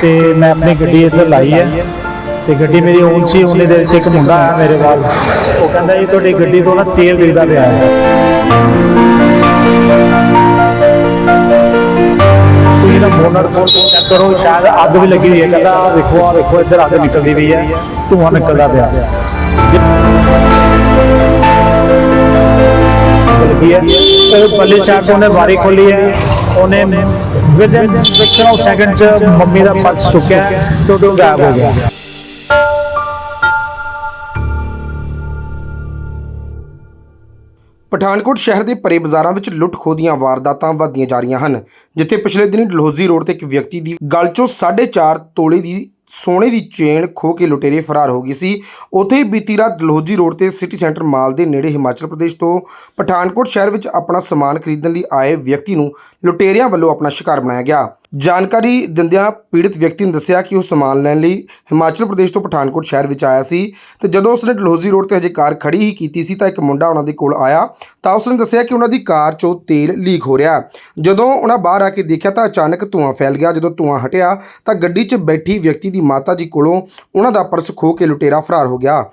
ਤੇ ਮੈਂ ਆਪਣੀ ਗੱਡੀ ਇੱਧਰ ਲਾਈ ਹੈ ਤੇ ਗੱਡੀ ਮੇਰੀ ਓਨ ਸੀ ਉਹਨੇ ਦੇ ਵਿੱਚ ਇੱਕ ਮੁੰਡਾ ਆਇਆ ਮੇਰੇ ਵੱਲ। ਉਹ ਕਹਿੰਦਾ ਜੀ ਤੁਹਾਡੀ ਗੱਡੀ ਤੋਂ ਨਾ ਤੇਲ ਡਿੱਗਦਾ ਪਿਆ ਹੈ। ਤੁਸੀਂ ਨਾ ਬੋਨਟ ਖੋਲ ਕੇ ਚੈੱਕ ਕਰੋ, ਸ਼ਾਇਦ ਅੱਗ ਵੀ ਲੱਗੀ ਹੋਈ ਹੈ। ਕਹਿੰਦਾ, ਆਹ ਵੇਖੋ ਆਹ ਵੇਖੋ ਇੱਧਰ ਅੱਗ ਨਿਕਲਦੀ ਪਈ ਹੈ। ਧੂੰਆਂ ਨਿਕਲਦਾ ਪਿਆ। ਲੱਗੀ ਹੈ ਉਹ ਪੱਲੇ ਛੱਡ ਤੋਂ ਉਹਨੇ ਬਾਰੀ ਖੋਲੀ ਹੈ। ਉਹਨੇ within fraction of second ਚ ਮੰਮੀ ਦਾ ਪਰਸ ਚੁੱਕਿਆ ਤੇ ਉਦੋਂ ਗਾਇਬ ਹੋ ਗਿਆ ਪਠਾਨਕੋਟ ਸ਼ਹਿਰ ਦੇ ਪਰੇ ਬਾਜ਼ਾਰਾਂ ਵਿੱਚ ਲੁੱਟ-ਖੋਹ ਦੀਆਂ ਵਾਰਦਾਤਾਂ ਵੱਧਦੀਆਂ ਜਾ ਰਹੀਆਂ ਹਨ, ਜਿੱਥੇ ਪਿਛਲੇ ਦਿਨੀ ਡਲਹੌਜ਼ੀ ਰੋਡ ਤੇ ਇੱਕ ਵਿਅਕਤੀ ਦੀ ਗਲ 'ਚੋਂ 4.5 ਤੋਲੇ ਦੀ ਸੋਨੇ ਦੀ ਚੇਨ ਖੋਹ ਕੇ ਲੁਟੇਰੇ ਫਰਾਰ ਹੋ ਗਈ ਸੀ। ਉੱਥੇ ਹੀ ਬੀਤੀ ਰਾਤ ਡਲਹੌਜ਼ੀ ਰੋਡ ਤੇ ਸਿਟੀ ਸੈਂਟਰ ਮਾਲ ਦੇ ਨੇੜੇ ਹਿਮਾਚਲ ਪ੍ਰਦੇਸ਼ ਤੋਂ ਪਠਾਨਕੋਟ ਸ਼ਹਿਰ ਵਿੱਚ ਆਪਣਾ ਸਮਾਨ ਖਰੀਦਣ ਲਈ ਆਏ ਵਿਅਕਤੀ ਨੂੰ ਲੁਟੇਰਿਆਂ ਵੱਲੋਂ ਆਪਣਾ ਸ਼ਿਕਾਰ ਬਣਾਇਆ ਗਿਆ। ਜਾਣਕਾਰੀ ਦਿੰਦਿਆਂ ਪੀੜਤ ਵਿਅਕਤੀ ਨੇ ਦੱਸਿਆ ਕਿ ਉਹ ਸਮਾਨ ਲੈਣ ਲਈ ਹਿਮਾਚਲ ਪ੍ਰਦੇਸ਼ ਤੋਂ ਪਠਾਨਕੋਟ ਸ਼ਹਿਰ ਵਿੱਚ ਆਇਆ ਸੀ ਤੇ ਜਦੋਂ ਉਸਨੇ ਡਲਹੌਜ਼ੀ ਰੋਡ ਤੇ ਹਜੇ ਕਾਰ ਖੜੀ ਹੀ ਕੀਤੀ ਸੀ ਤਾਂ ਇੱਕ ਮੁੰਡਾ ਉਹਨਾਂ ਦੇ ਕੋਲ ਆਇਆ ਤਾਂ ਉਸਨੇ ਦੱਸਿਆ ਕਿ ਉਹਨਾਂ ਦੀ ਕਾਰ 'ਚੋਂ ਤੇਲ ਲੀਕ ਹੋ ਰਿਹਾ। ਜਦੋਂ ਉਹਨਾਂ ਬਾਹਰ ਆ ਕੇ ਦੇਖਿਆ ਤਾਂ ਅਚਾਨਕ ਧੂੰਆਂ ਫੈਲ ਗਿਆ। ਜਦੋਂ ਧੂੰਆਂ ਹਟਿਆ ਤਾਂ ਗੱਡੀ 'ਚ ਬੈਠੀ ਵਿਅਕਤੀ ਦੀ ਮਾਤਾ ਜੀ ਕੋਲੋਂ ਉਹਨਾਂ ਦਾ ਪਰਸ ਖੋਹ ਕੇ ਲੁਟੇਰਾ ਫਰਾਰ ਹੋ ਗਿਆ।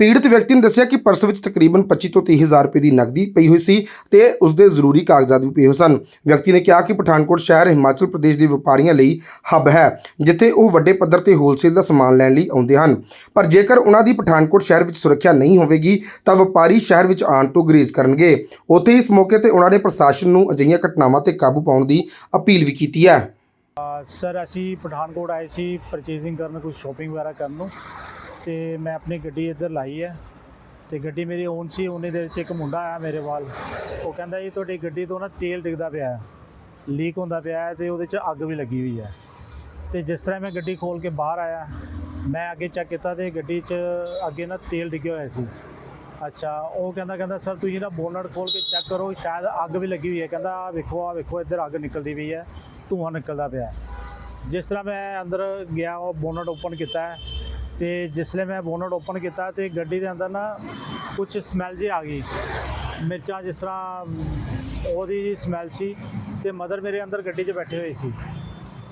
ਪੀੜਤ ਵਿਅਕਤੀ ਨੇ ਦੱਸਿਆ ਕਿ ਪਰਸ ਵਿੱਚ ਤਕਰੀਬਨ 25 ਤੋਂ 30 ਹਜ਼ਾਰ ਰੁਪਏ ਦੀ ਨਕਦੀ ਪਈ ਹੋਈ ਸੀ ਤੇ ਉਸਦੇ ਜ਼ਰੂਰੀ ਕਾਗਜ਼ਾਤ ਵੀ ਪਏ ਹੋਏ ਸਨ। ਵਿਅਕਤੀ ਨੇ ਕਿਹਾ ਕਿ ਪਠਾਨਕੋਟ ਸ਼ਹਿਰ ਹਿਮਾਚਲ ਪ੍ਰਦੇਸ਼ ਦੇ ਵਪਾਰੀਆਂ ਲਈ ਹੱਬ ਹੈ, ਜਿੱਥੇ ਉਹ ਵੱਡੇ ਪੱਧਰ ਤੇ ਹੋਲਸੇਲ ਦਾ ਸਮਾਨ ਲੈਣ ਲਈ ਆਉਂਦੇ ਹਨ। ਪਰ ਜੇਕਰ ਉਹਨਾਂ ਦੀ ਪਠਾਨਕੋਟ ਸ਼ਹਿਰ ਵਿੱਚ ਸੁਰੱਖਿਆ ਨਹੀਂ ਹੋਵੇਗੀ, ਤਾਂ ਵਪਾਰੀ ਸ਼ਹਿਰ ਵਿੱਚ ਆਉਣ ਤੋਂ ਗਰੇਜ਼ ਕਰਨਗੇ। ਉੱਥੇ ਹੀ ਇਸ ਮੌਕੇ ਤੇ ਉਹਨਾਂ ਨੇ ਪ੍ਰਸ਼ਾਸਨ ਨੂੰ ਅਜਿਹੀਆਂ ਘਟਨਾਵਾਂ ਤੇ ਕਾਬੂ ਪਾਉਣ ਦੀ ਅਪੀਲ ਵੀ ਕੀਤੀ ਹੈ। ਸਰ, ਅਸੀਂ ਪਠਾਨਕੋਟ ਆਏ ਸੀ ਪਰਚੇਸਿੰਗ ਕਰਨ ਕੁਝ ਸ਼ਾਪਿੰਗ ਵਗੈਰਾ ਕਰਨ ਨੂੰ। ਤੇ ਮੈਂ ਆਪਣੀ ਗੱਡੀ ਇੱਧਰ ਲਾਈ ਹੈ ਤੇ ਗੱਡੀ ਮੇਰੀ ਓਨ ਸੀ ਉਹਨੇ ਦੇ ਵਿੱਚ ਇੱਕ ਮੁੰਡਾ ਆਇਆ ਮੇਰੇ ਵੱਲ। ਉਹ ਕਹਿੰਦਾ ਜੀ ਤੁਹਾਡੀ ਗੱਡੀ ਤੋਂ ਨਾ ਤੇਲ ਡਿੱਗਦਾ ਪਿਆ ਹੈ ਲੀਕ ਹੁੰਦਾ ਪਿਆ ਹੈ ਤੇ ਉਹਦੇ 'ਚ ਅੱਗ ਵੀ ਲੱਗੀ ਹੋਈ ਹੈ। ਤੇ ਜਿਸ ਤਰ੍ਹਾਂ ਮੈਂ ਗੱਡੀ ਖੋਲ ਕੇ ਬਾਹਰ ਆਇਆ, ਮੈਂ ਅੱਗੇ ਚੈੱਕ ਕੀਤਾ ਤੇ ਗੱਡੀ 'ਚ ਅੱਗੇ ਨਾ ਤੇਲ ਡਿੱਗਿਆ ਹੋਇਆ ਸੀ। ਅੱਛਾ, ਉਹ ਕਹਿੰਦਾ ਕਹਿੰਦਾ, ਸਰ, ਤੁਸੀਂ ਨਾ ਬੋਨਟ ਖੋਲ ਕੇ ਚੈੱਕ ਕਰੋ, ਸ਼ਾਇਦ ਅੱਗ ਵੀ ਲੱਗੀ ਹੋਈ ਹੈ। ਕਹਿੰਦਾ, ਆਹ ਵੇਖੋ ਆ ਵੇਖੋ, ਇੱਧਰ ਅੱਗ ਨਿਕਲਦੀ ਪਈ ਹੈ, ਧੂੰਆਂ ਨਿਕਲਦਾ ਪਿਆ ਜਿਸ ਤਰ੍ਹਾਂ ਮੈਂ ਅੰਦਰ ਗਿਆ, ਉਹ ਬੋਨਟ ਓਪਨ ਕੀਤਾ ਤੇ ਜਿਸਲੇ ਮੈਂ ਬੋਨਟ ਓਪਨ ਕੀਤਾ ਤੇ ਗੱਡੀ ਦੇ ਅੰਦਰ ਨਾ ਕੁਝ ਸਮੈਲ ਜੀ ਆ ਗਈ। ਮਿਰਚਾਂ ਜਿਸ ਤਰ੍ਹਾਂ, ਉਹਦੀ ਜੀ ਸਮੈਲ ਸੀ ਤੇ ਮਦਰ ਮੇਰੇ ਅੰਦਰ ਗੱਡੀ 'ਚ ਬੈਠੇ ਹੋਏ ਸੀ।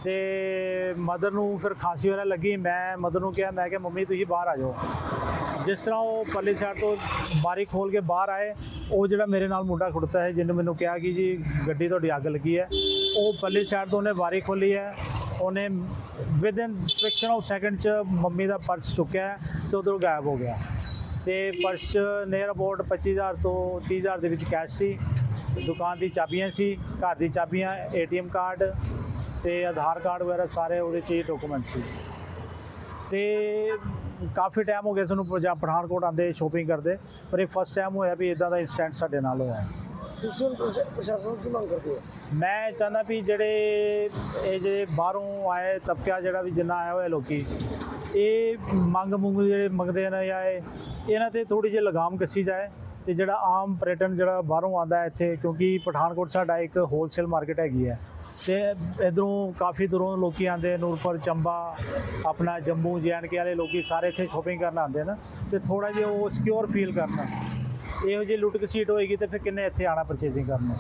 ਤੇ ਮਦਰ ਨੂੰ ਫਿਰ ਖਾਂਸੀ ਵਗੈਰਾ ਲੱਗੀ, ਮੈਂ ਮਦਰ ਨੂੰ ਕਿਹਾ, ਮੈਂ ਕਿਹਾ, ਮੰਮੀ, ਤੁਸੀਂ ਬਾਹਰ ਆ ਜਾਓ। ਜਿਸ ਤਰ੍ਹਾਂ ਉਹ ਪੱਲੇ ਸਾਈਡ ਤੋਂ ਬਾਰੀ ਖੋਲ ਕੇ ਬਾਹਰ ਆਏ, ਉਹ ਜਿਹੜਾ ਮੇਰੇ ਨਾਲ ਮੁੰਡਾ ਖੁੜਤਾ ਹੈ, ਜਿਹਨੇ ਮੈਨੂੰ ਕਿਹਾ ਕਿ ਜੀ ਗੱਡੀ ਤੁਹਾਡੀ ਅੱਗ ਲੱਗੀ ਹੈ। ਉਹ ਪੱਲੇ ਸਾਈਡ ਤੋਂ ਉਹਨੇ ਬਾਰੀ ਖੋਲੀ ਹੈ ਉਹਨੇ within fraction of second ਚ ਮੰਮੀ ਦਾ ਪਰਸ ਚੁੱਕਿਆ ਹੈ ਤੇ ਉਧਰੋਂ ਗਾਇਬ ਹੋ ਗਿਆ। ਤੇ ਪਰਸ ਨੀਅਰ ਅਬਾਊਟ 25000 ਤੋਂ 30000 ਦੇ ਵਿੱਚ ਕੈਸ਼ ਸੀ, ਦੁਕਾਨ ਦੀ ਚਾਬੀਆਂ ਸੀ, ਘਰ ਦੀ ਚਾਬੀਆਂ ਏਟੀਐਮ ਕਾਰਡ ਤੇ ਆਧਾਰ ਕਾਰਡ ਵਗੈਰਾ ਸਾਰੇ ਉਹਦੇ 'ਚ ਹੀ ਡਾਕੂਮੈਂਟ ਸੀ। ਤੇ ਕਾਫੀ ਟਾਈਮ ਹੋ ਗਿਆ ਸਾਨੂੰ ਪੰਜਾਬ ਪਠਾਨਕੋਟ ਆਂਦੇ ਸ਼ੋਪਿੰਗ ਕਰਦੇ, ਪਰ ਇਹ ਫਸਟ ਟਾਈਮ ਹੋਇਆ ਵੀ ਇਦਾਂ ਦਾ ਇਨਸੀਡੈਂਟ ਸਾਡੇ ਨਾਲ ਹੋਇਆ ਤੁਸੀਂ ਹੁਣ ਪ੍ਰਸ਼ਾ- ਪ੍ਰਸ਼ਾਸਨ ਨੂੰ ਕੀ ਮੰਗ ਕਰਦੇ ਹੋ? ਮੈਂ ਚਾਹੁੰਦਾ ਵੀ ਜਿਹੜੇ ਇਹ ਜਿਹੜੇ ਬਾਹਰੋਂ ਆਏ ਤਬਕਾ ਜਿਹੜਾ ਵੀ ਜਿੰਨਾ ਆਇਆ ਹੋਇਆ ਲੋਕੀ, ਇਹ ਮੰਗ ਮੁੰਗ ਜਿਹੜੇ ਮੰਗਦੇ ਨੇ ਜਾਂ ਇਹ, ਇਹਨਾਂ ਤੇ ਥੋੜੀ ਜਿਹੀ ਲਗਾਮ ਕੱਸੀ ਜਾਏ ਤੇ ਜਿਹੜਾ ਆਮ ਪਰਯਟਨ ਜਿਹੜਾ ਬਾਹਰੋਂ ਆਉਂਦਾ ਹੈ ਇੱਥੇ, ਕਿਉਂਕਿ ਪਠਾਨਕੋਟ ਸਾਡਾ ਇੱਕ ਹੋਲਸੇਲ ਮਾਰਕੀਟ ਹੈਗੀ ਹੈ। ਤੇ ਇਧਰੋਂ ਕਾਫੀ ਦੂਰੋਂ ਲੋਕੀ ਆਉਂਦੇ ਨੂਰਪੁਰ, ਚੰਬਾ, ਆਪਣਾ ਜੰਮੂ ਕੇ ਵਾਲੇ ਲੋਕੀ ਸਾਰੇ ਇੱਥੇ ਸ਼ੋਪਿੰਗ ਕਰਨ ਆਉਂਦੇ ਨੇ ਤੇ ਥੋੜਾ ਜਿਹਾ ਉਹ ਸਿਕਿਉਰ ਫੀਲ ਕਰਨਾ। ਇਹੋ ਜਿਹੀ ਲੁੱਟ ਘਸੀਟ ਹੋਏਗੀ ਤੇ ਫਿਰ ਕਿੰਨੇ ਇੱਥੇ ਆਣਾ ਪਰਚੇਸਿੰਗ ਕਰਨ ਨੂੰ?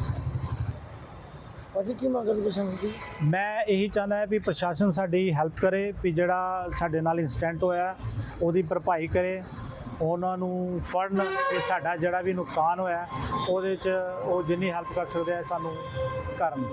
ਭਾਜੀ ਕੀ ਮੰਗ ਕਰਦੇ ਪ੍ਰਸ਼ਾਸਨ ਦੀ ਮੈਂ ਇਹੀ ਚਾਹੁੰਦਾ ਹਾਂ ਵੀ ਪ੍ਰਸ਼ਾਸਨ ਸਾਡੀ ਹੈਲਪ ਕਰੇ ਵੀ ਜਿਹੜਾ ਸਾਡੇ ਨਾਲ ਇਨਸੀਡੈਂਟ ਹੋਇਆ ਉਹਦੀ ਭਰਪਾਈ ਕਰੇ ਉਹਨਾਂ ਨੂੰ ਫੜਨ ਤੇ ਸਾਡਾ ਜਿਹੜਾ ਵੀ ਨੁਕਸਾਨ ਹੋਇਆ ਉਹਦੇ 'ਚ ਉਹ ਜਿੰਨੀ ਹੈਲਪ ਕਰ ਸਕਦੇ ਆ ਸਾਨੂੰ ਕਰਨ।